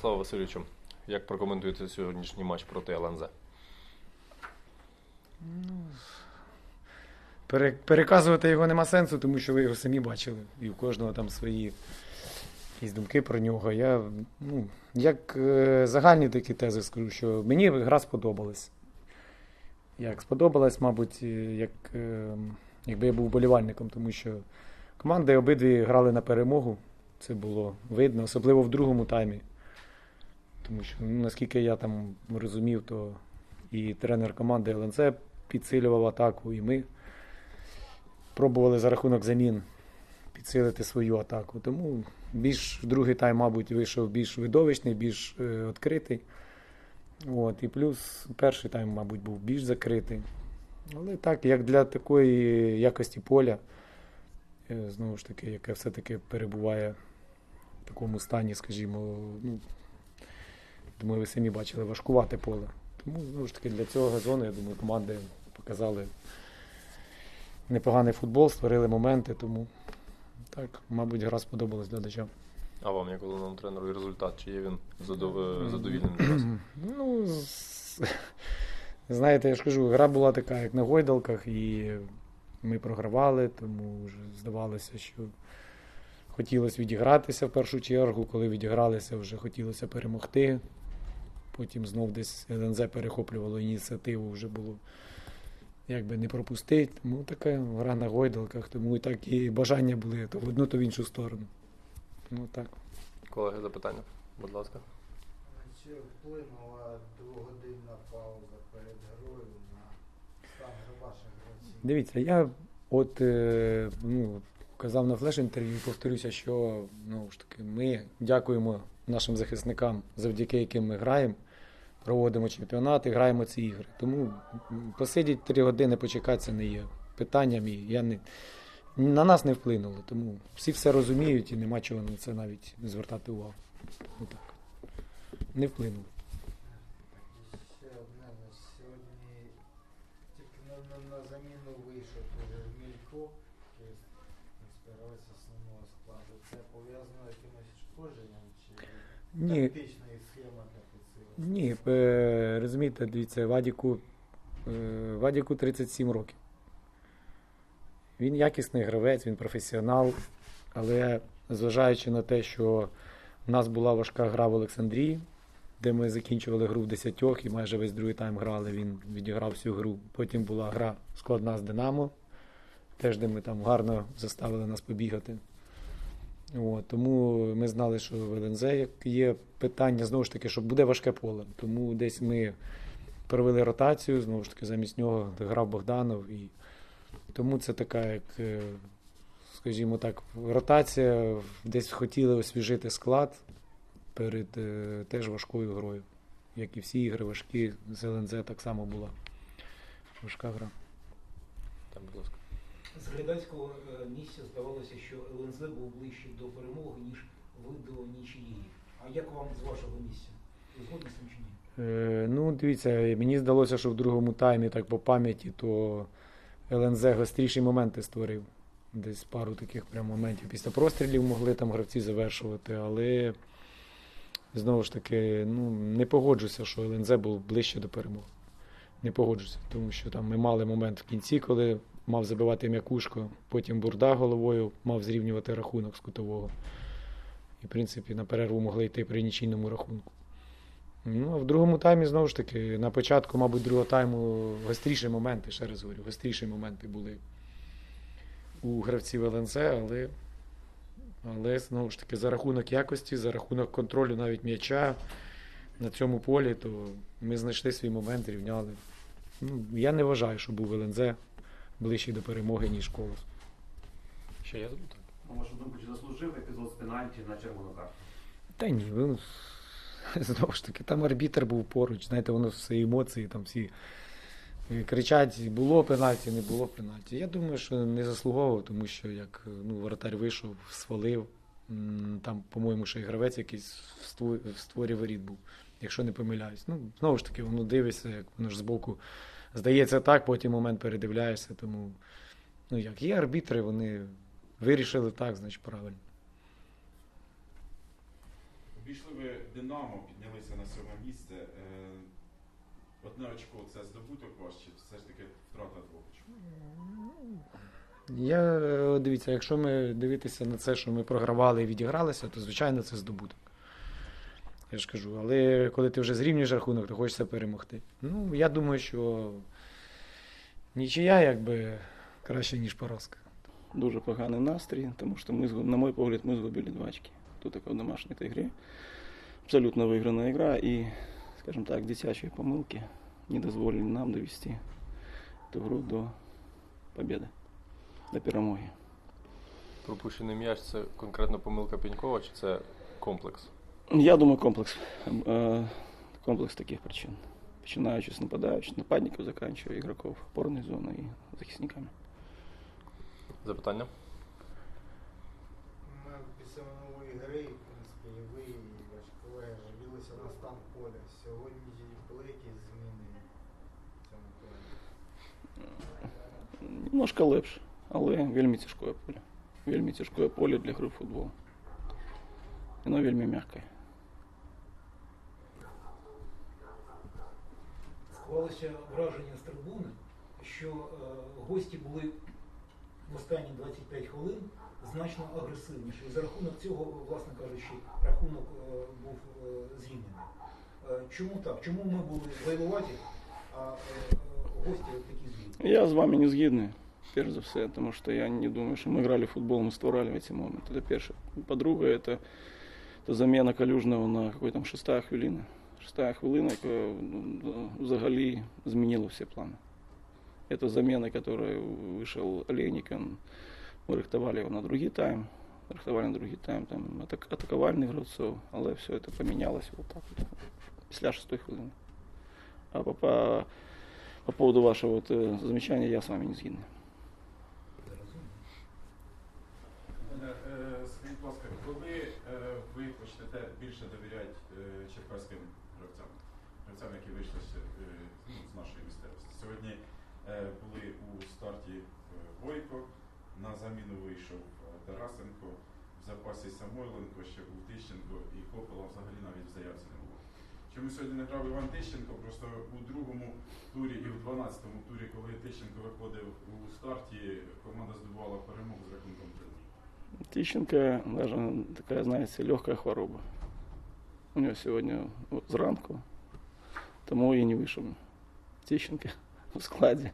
Слава Васильовичу, як прокоментуєте сьогоднішній матч проти ЛНЗ? Пере- Переказувати його нема сенсу, тому що ви його самі бачили. І у кожного там свої якісь думки про нього. Я, ну, як е, загальні такі тези скажу, що мені гра сподобалась. Як сподобалась, мабуть, е, як, е, якби я був болівальником, тому що команди обидві грали на перемогу. Це було видно, особливо в другому таймі. Тому що, ну, наскільки я там розумів, то і тренер команди ЛНЦ підсилював атаку, і ми пробували за рахунок замін підсилити свою атаку. Тому більш другий тайм, мабуть, вийшов більш видовищний, більш е, відкритий. От, і плюс перший тайм, мабуть, був більш закритий. Але так, як для такої якості поля, е, знову ж таки, яке все-таки перебуває в такому стані, скажімо, ну, думаю, ви самі бачили, важкувате поле. Тому, знову ж таки, для цього газону, я думаю, команди показали непоганий футбол, створили моменти, тому так, мабуть, гра сподобалась глядачам. А вам, як головному тренеру, і результат, чи є він задов... задовільним для вас? Ну, з- знаєте, я ж кажу, гра була така, як на гойдалках, і ми програвали, тому вже здавалося, що хотілося відігратися в першу чергу. Коли відігралися, вже хотілося перемогти. Потім знов десь ЛНЗ перехоплювало ініціативу, вже було якби не пропустити. Тому така гра на гойдалках, тому і так і бажання були то в одну, то в іншу сторону. Ну так. Колеги, запитання, будь ласка. Чи вплинула двогодинна пауза перед грою на стан ваших гравців? Дивіться, я от е, ну, казав на флеш-інтерв'ю, повторюся, що ну, ж таки, ми дякуємо нашим захисникам, завдяки яким ми граємо, проводимо чемпіонати, граємо ці ігри. Тому посидіть три години, почекати це не є питанням. І я не, на нас не вплинуло. Тому всі все розуміють і нема чого на це навіть звертати увагу. Отак. Не вплинуло. Ще одне, на сьогодні тільки на, на, на заміну вийшов уже Мілько, який збирався Це пов'язано з якимось ушкодженням чи Ні, тактична схема для? Ні, е, розумієте, дивіться, Вадіку, е, Вадіку 37 років. Він якісний гравець, він професіонал, але зважаючи на те, що в нас була важка гра в Олександрії, де ми закінчували гру в десятьох і майже весь другий тайм грали, він відіграв всю гру. Потім була гра складна з Динамо, теж де ми там гарно заставили нас побігати. От, тому ми знали, що в ЛНЗ є питання, знову ж таки, що буде важке поле. Тому десь ми провели ротацію, знову ж таки, замість нього грав Богданов. І тому це така, як, е, скажімо так, ротація. Десь хотіли освіжити склад перед е, теж важкою грою. Як і всі ігри важкі, з ЛНЗ так само була важка гра. Так, будь. З глядацького е, місця здавалося, що ЛНЗ був ближче до перемоги, ніж ви до нічиєї. А як вам з вашого місця? Ви згодні з цим чи ні? Е, ну, дивіться, мені здалося, що в другому таймі, так по пам'яті, то ЛНЗ гостріші моменти створив. Десь пару таких прям моментів. Після прострілів могли там гравці завершувати, але знову ж таки, ну, не погоджуся, що ЛНЗ був ближче до перемоги. Не погоджуся, тому що там ми мали момент в кінці, коли мав забивати м'якушко, потім бурда головою мав зрівнювати рахунок з кутового. І, в принципі, на перерву могли йти при нічийному рахунку. Ну, а в другому таймі, знову ж таки, на початку, мабуть, другого тайму гостріші моменти, ще раз говорю, гостріші моменти були у гравців ЛНЗ, але, але знову ж таки, за рахунок якості, за рахунок контролю навіть м'яча на цьому полі, то ми знайшли свій момент, рівняли. Ну, я не вважаю, що був ЛНЗ ближчий до перемоги, ніж колос. Ще є запитання? На вашу думку, чи заслужив епізод з пенальті на червону карту? Та ні, ну, знову ж таки, там арбітр був поруч, знаєте, воно все емоції, там всі е, кричать, було пенальті, не було пенальті. Я думаю, що не заслуговував, тому що як ну, воротар вийшов, свалив. Там, по-моєму, ще й гравець якийсь в в створі воріт був, якщо не помиляюсь. Ну, знову ж таки, воно дивишся, як воно ж збоку здається так, потім момент передивляєшся. Тому, ну як, є арбітри, вони вирішили так, значить правильно. Обійшли ви Динамо, піднялися на сьоме місце. Е, Одне очко це здобуток ваш, чи все ж таки втрата двох очок? Я е, дивіться, якщо ми дивитися на це, що ми програвали і відігралися, то звичайно це здобуток. Я ж кажу, але коли ти вже зрівнюєш рахунок, то хочеться перемогти. Ну, я думаю, що нічия якби краще, ніж поразка. дуже поганий настрій, тому що ми, на мой погляд, ми згубили два очки. Тут така в домашній этой грі. Абсолютно виграна гра і, скажімо так, дитячі помилки не дозволили нам довести ту гру до победи, до перемоги. Пропущений м'яч це конкретно помилка Пенькова, чи це комплекс? Я думаю, комплекс, е, комплекс таких причин. Починаючи з нападаючих, нападників, заканчивая ігроків опорної зони і захисниками. Запитання? Ми після минулої гри, в принципі, і ви, і ваші колеги жалілися на стан поля. Сьогодні були якісь зміни в цьому плані. Немножко лепше, але вельми тяжкое поле. Вельми тяжкое поле для гри в футбол. Воно вельми м'яке. Склалося враження з трибуни, що е, гості були в останні 25 хвилин значно агресивніші. І за рахунок цього, власне кажучи, рахунок е, був е, зрівняний. Е, чому так? Чому ми були воюваті, а е, е, гості такі злі? Я з вами не згідний, перш за все, тому що я не думаю, що ми грали в футбол, ми створали в ці моменти. Це перше. По-друге, це, це заміна Калюжного на какой там шестая хвилина. Шестая хвилина, яка ну, взагалі змінила всі плани. Это замена, которой вышел Олейник, он, мы рихтовали его на другий тайм, рихтовали на другий тайм, там атак, атакувальних гравців, але все це помінялося вот так вот, після шестої хвилини. А по, по, по поводу вашего вот, э, замечания я с вами не згідний. Скажіть, ласка, коли е, ви почнете більше довіряти е, черкаським гравцям, гравцям, які вийшли з, е, ну, нашої місцевості? Сьогодні були у старті Бойко, на заміну вийшов Тарасенко, в запасі Самойленко, ще був Тищенко і Копола взагалі навіть в заявці не було. Чому сьогодні не грав Іван Тищенко? Просто у другому турі і у 12-му турі, коли Тищенко виходив у старті, команда здобувала перемогу з рахунком 3 Тищенко даже такая, знаете, легкая хвороба. У сегодня вот зранку, тому и не вышел Тищенко в складе.